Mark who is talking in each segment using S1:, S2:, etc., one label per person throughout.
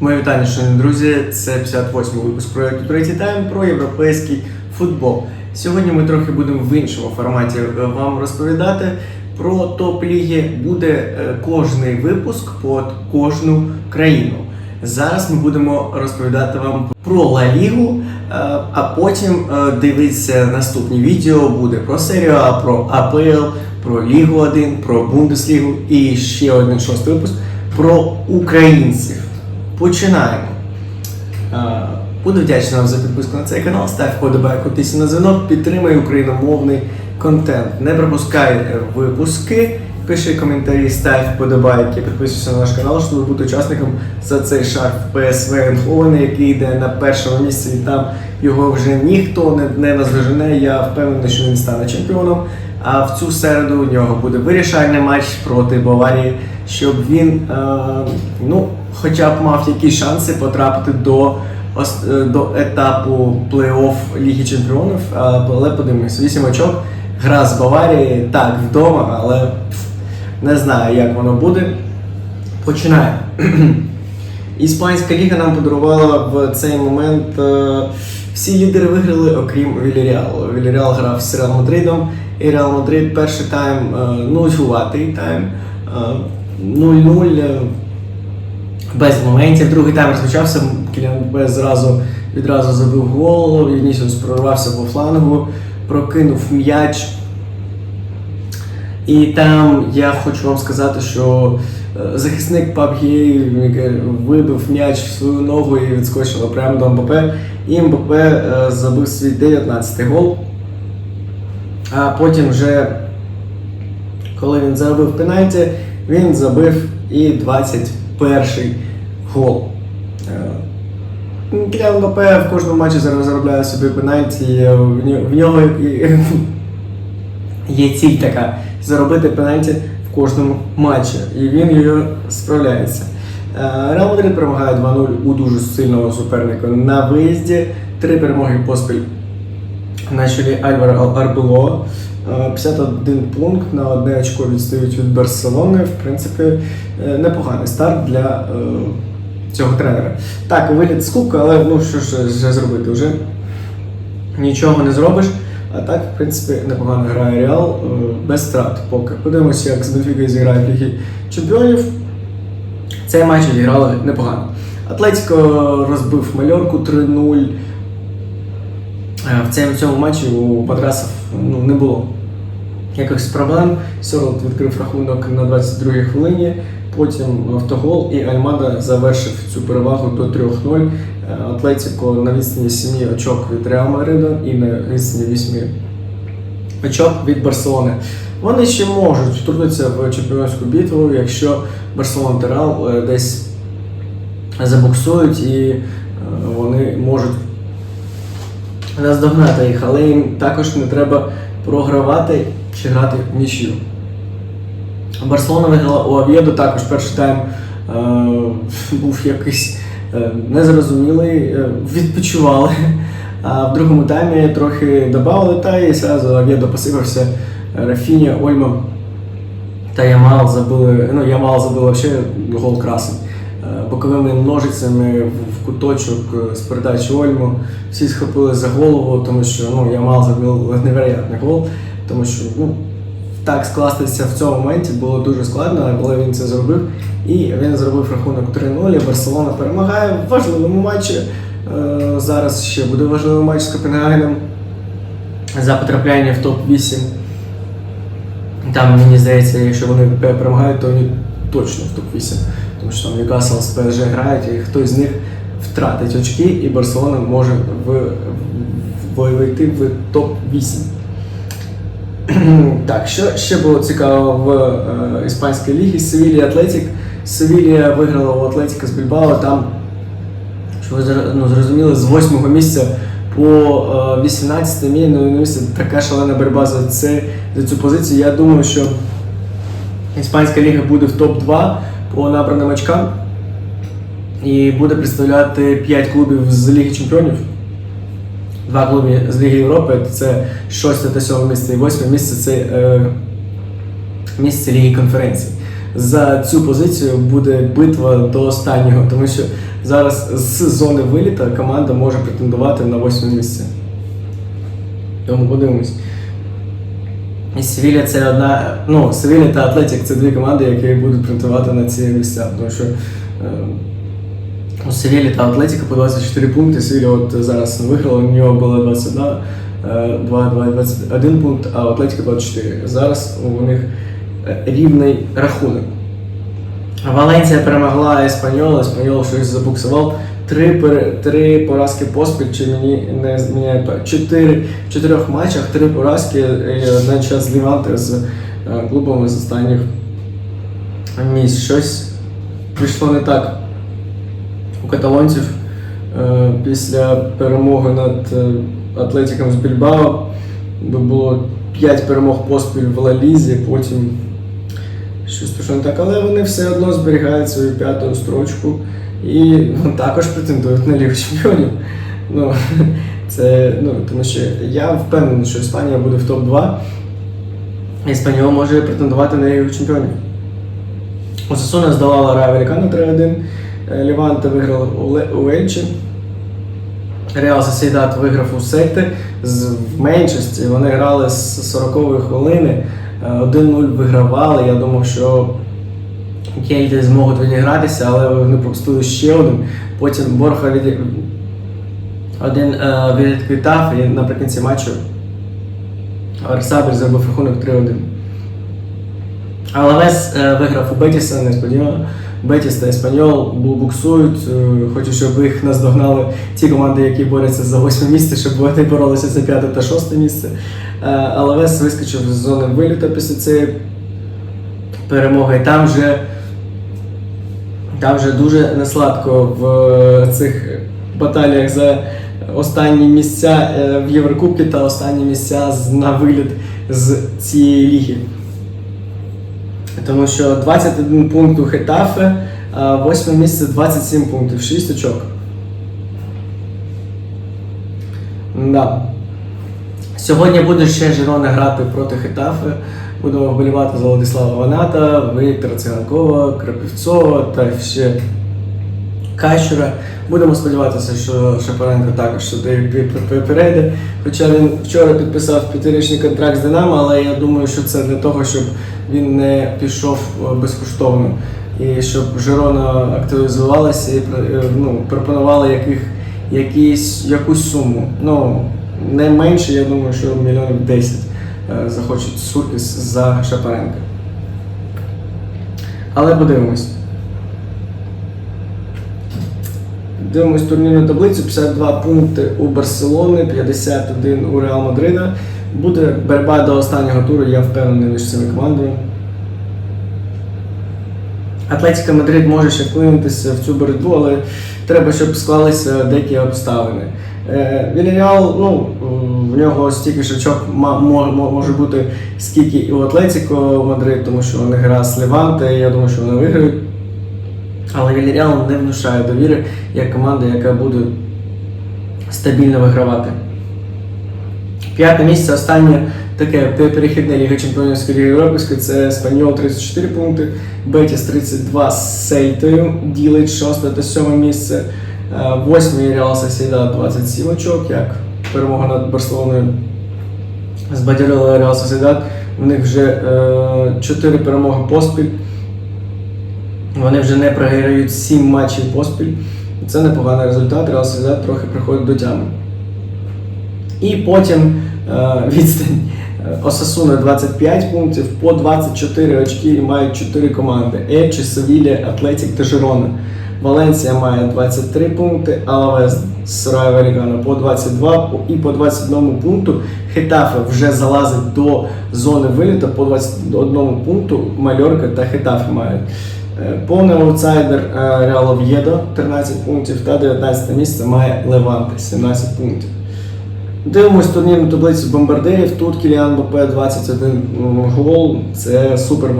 S1: Моє вітання, шановні друзі. Це 58-й випуск проєкту Третій тайм про європейський футбол. Сьогодні ми трохи будемо в іншому форматі е, вам розповідати про топ-ліги. Буде е, кожний випуск под кожну країну. Зараз ми будемо розповідати вам про Ла Лігу, е, а потім дивитися наступні відео. Буде про серію про АПЛ, про Лігу 1, про Бундеслігу і ще один шостий випуск про українців. Починаємо. Е, Буду вдячний вам за підписку на цей канал. Став вподобайку, тисні на дзвінок, підтримай україномовний контент. Не пропускай випуски, пиши коментарі, став вподобайки, підписуйся на наш канал, щоб бути учасником за цей шарф ПСВ Eindhoven, який йде на першому місці, і там його вже ніхто не, не наздожене. Я впевнений, що він стане чемпіоном. А в цю середу у нього буде вирішальний матч проти Баварії, щоб він е, ну, хоча б мав якісь шанси потрапити до, е, до етапу плей-офф Ліги Чемпіонів. Але подивимось, 8 очок, гра з Баварії, так, вдома, але не знаю, як воно буде. Починаємо. Іспанська ліга нам подарувала в цей момент. е, Всі лідери виграли, окрім Вільяріалу. Вільяріал грав з Реал Мадридом, і Реал Мадрид перший тайм е, нульгуватий тайм. е, 0-0 е, без моментів. Другий тайм розпочався. Кіліан Мбаппе зразу відразу забив гол. Вінісіус прорвався по флангу, прокинув м'яч. І там я хочу вам сказати, що е, захисник Пабгі вибив м'яч в свою ногу і відскочила прямо до Мбапе. І Мбапе е, забив свій 19-й гол. А потім вже, коли він забив пенальті, він забив і 21-й гол. Е, Кілян Мбапе в кожному матчі зараз заробляє собі пенальті. В нього- в нього є ціль така заробити пенальті в кожному матчі, і він її справляється. Е, Реал Мадрид перемагає 2-0 у дуже сильного суперника на виїзді. Три перемоги поспіль на чолі Альвара Арбело. Е, 51 пункт на одне очко відстають від Барселони. В принципі, е, непоганий старт для е, цього тренера. Так, виліт з кубка, але ну що ж вже зробити? Вже нічого не зробиш. А так, в принципі, непогано грає Реал е, без втрат поки. Подивимося, як з Бенфікою зіграє в Лігі Чемпіонів. Цей матч зіграли непогано. Атлетико розбив Мальорку 3-0. Е, В цьому, в цьому матчі у Патрасов ну, не було якихось проблем. Сьорлот відкрив рахунок на 22-й хвилині, потім автогол і Альмада завершив цю перевагу до 3-0. Е, Атлетико на відстані 7 очок від Реал Мадрида і на відстані 8 очок від Барселони. Вони ще можуть втрутитися в чемпіонську битву, якщо Барселона та Реал е, десь забуксують і е, вони можуть наздогнати їх, але їм також не треба програвати чи грати в нічю. Барселона виграла у Ав'єду, також перший тайм е, був якийсь е, незрозумілий, е, відпочивали. А в другому таймі трохи додали, та і зразу Ав'єдо посипався. Рафіня, Ольма та Ямал забили. Ну, Ямал забив взагалі гол красень. Боковими ножицями в- в куточок е, з передачі Ольму. Всі схопили за голову, тому що ну, Ямал забив невероятний гол, тому що ну, так скластися в цьому моменті було дуже складно, але він це зробив. І він зробив рахунок 3-0. Барселона перемагає в важливому матчі. Е, Зараз ще буде важливий матч з Копенгагеном за потрапляння в топ-8. Там, мені здається, якщо вони перемагають, то вони точно в топ-8. Тому що там Ньюкасл з ПСЖ грають, і хтось з них втратить очки, і Барселона може в, в, вийти в топ-8. Так, що ще було цікаво в е, іспанській лігі? Севілія Атлетік. Севілія виграла у Атлетіка з Більбао. Там, що ви ну, зрозуміли, з 8 місця по е, 18 мі- ну, місце така шалена боротьба за, за цю позицію. Я думаю, що іспанська ліга буде в топ-2 по набраним очкам і буде представляти 5 клубів з Ліги Чемпіонів. Два клуби з Ліги Європи це 6 та 7 місце і 8 місце це е, місце Ліги конференцій. за цю позицію буде битва до останнього, тому що зараз з зони виліта команда може претендувати на восьме місце. Тому подивимось. І Севілля це одна. Ну, Севілля та Атлетік це дві команди, які будуть претендувати на ці місця. Тому що е, у Севілі та Атлетіка по 24 пункти. Севілля от зараз виграла, у нього було 21, е, 2, 2, 21 пункт, а Атлетіка 24. Зараз у них е, рівний рахунок. Валенція перемогла Еспаньол, Еспаньол щось забуксував. Три, три поразки поспіль, чи мені не зміняє чотири в чотирьох матчах, три поразки і час Ліванти з е, клубами з останніх місць. Щось пішло не так у каталонців е, після перемоги над е, Атлетиком з Більбао. Було 5 перемог поспіль в Ла Лізі, потім щось пішло не так, але вони все одно зберігають свою п'яту строчку і ну, також претендують на Лігу Чемпіонів. Ну, це, ну, тому що я впевнений, що Іспанія буде в топ-2. Іспанія може претендувати на Лігу Чемпіонів. Осасуна здолала Рай Валікано 3-1. Е, Ліванте виграв у Ельчі. Реал Сосідат виграв у Сельти з в меншості. Вони грали з 40-ї хвилини. е, 1-0 вигравали. Я думав, що Кельти зможуть відігратися, але вони пропустили ще один. Потім Борха від... один е, відквітав і наприкінці матчу Арсабель зробив рахунок 3-1. Алавес е, виграв у Бетіса несподівано. Бетіс та Еспаньол буксують. Е, Хочу, щоб їх наздогнали ті команди, які борються за восьме місце, щоб вони боролися за п'яте та шосте місце. Е, Алавес вискочив з зони виліту після цієї перемоги. Там вже, там вже дуже несладко в е, цих баталіях за останні місця в Єврокубці та останні місця на виліт з цієї ліги. Тому що 21 пункт у Хетафе, а восьме місце 27 пунктів, 6 очок. Да. Сьогодні буде ще Жирона грати проти Хетафе. Будемо вболівати за Владислава Ваната, Віктора Циганкова, Крапівцова та ще Кащура. Будемо сподіватися, що Шапаренко також сюди перейде. Хоча він вчора підписав п'ятирічний контракт з Динамо, але я думаю, що це для того, щоб він не пішов е, безкоштовно. І щоб Жирона активізувалася і е, ну, пропонувала яких, якісь, якусь суму. Ну, не менше, я думаю, що мільйонів 10 е, захочуть Суркіс за Шапаренка. Але подивимось. Дивимось турнірну таблицю, 52 пункти у Барселони, 51 у Реал Мадрида. Буде боротьба до останнього туру, я впевнений між цими командами. Атлетика Мадрид може ще вклинитися в цю боротьбу, але треба, щоб склалися деякі обставини. Е, ну, в нього стільки мо- може бути, скільки і у Атлетико Мадрид, тому що вони гра з Леванте, і я думаю, що вони виграють. Але Вільяреал не внушає довіри як команда, яка буде стабільно вигравати. П'яте місце останнє таке перехідне Ліга Чемпіонівської Ліги Європейської це Спаньол 34 пункти, Бетіс 32 з Сельтою, ділить шосте та сьоме місце. Е, Восьмий Реал Сосідад 27 очок, як перемога над Барселоною збадьорила Реал Сосідад. В них вже 4 перемоги поспіль. Вони вже не програють 7 матчів поспіль. Це непоганий результат. Реал Сосідад трохи приходить до тями. І потім е, відстань. Е, Осасуна 25 пунктів, по 24 очки мають 4 команди: Ельче, Севілля, Атлетік та Жирона. Валенсія має 23 пункти, Алавес з Рай Валікано по 22 і по 21 пункту. Хетафе вже залазить до зони виліту по 21 пункту. Мальорка та Хетафе мають. Е, Повний аутсайдер е, Реал Ов'єдо 13 пунктів та 19 місце має Леванте 17 пунктів. Дивимось турнірну таблицю бомбардирів. Тут Кіліан Бопе 21 гол. Це супер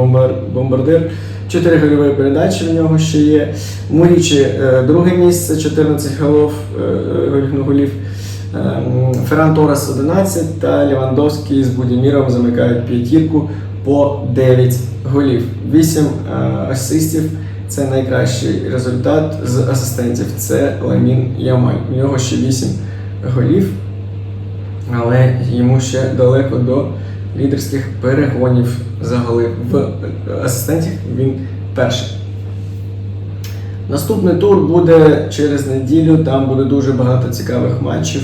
S1: бомбардир. 4 гольові передачі в нього ще є. Мурічі е, друге місце, 14 голов, е, голів- голів. Ферран Торес 11 та Лівандовський з Будіміром замикають п'ятірку по 9 голів. 8 е, асистів це найкращий результат з асистентів. Це Ламін Ямаль. У нього ще 8 голів, але йому ще далеко до лідерських перегонів за голи. В асистентів він перший. Наступний тур буде через неділю. Там буде дуже багато цікавих матчів.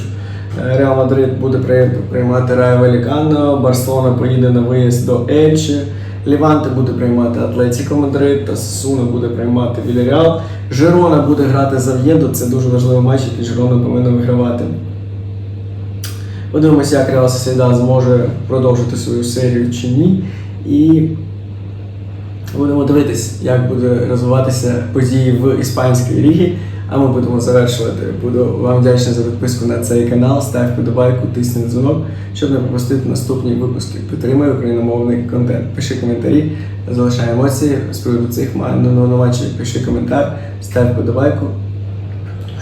S1: Е, Реал Мадрид буде приймати Райо Валікано, Барселона поїде на виїзд до Ельчі, Ліванте буде приймати Атлетіко Мадрид, та Сасуна буде приймати Вільяреал. Жирона буде грати за В'єду. Це дуже важливий матч, який Жирона повинна вигравати. Подивимося, як Реал Сосєдад зможе продовжити свою серію чи ні. І будемо дивитись, як буде розвиватися події в іспанській лігі. А ми будемо завершувати. Буду вам вдячний за підписку на цей канал. Став вподобайку, тисни дзвінок, щоб не пропустити наступні випуски. Підтримай україномовний контент. Пиши коментарі, залишай емоції з приводу цих матчів. Пиши коментар, став вподобайку.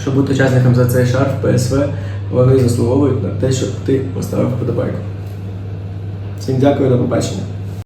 S1: Щоб бути учасником за цей шарф ПСВ, вони заслуговують на те, щоб ти поставив вподобайку. Всім дякую, до побачення.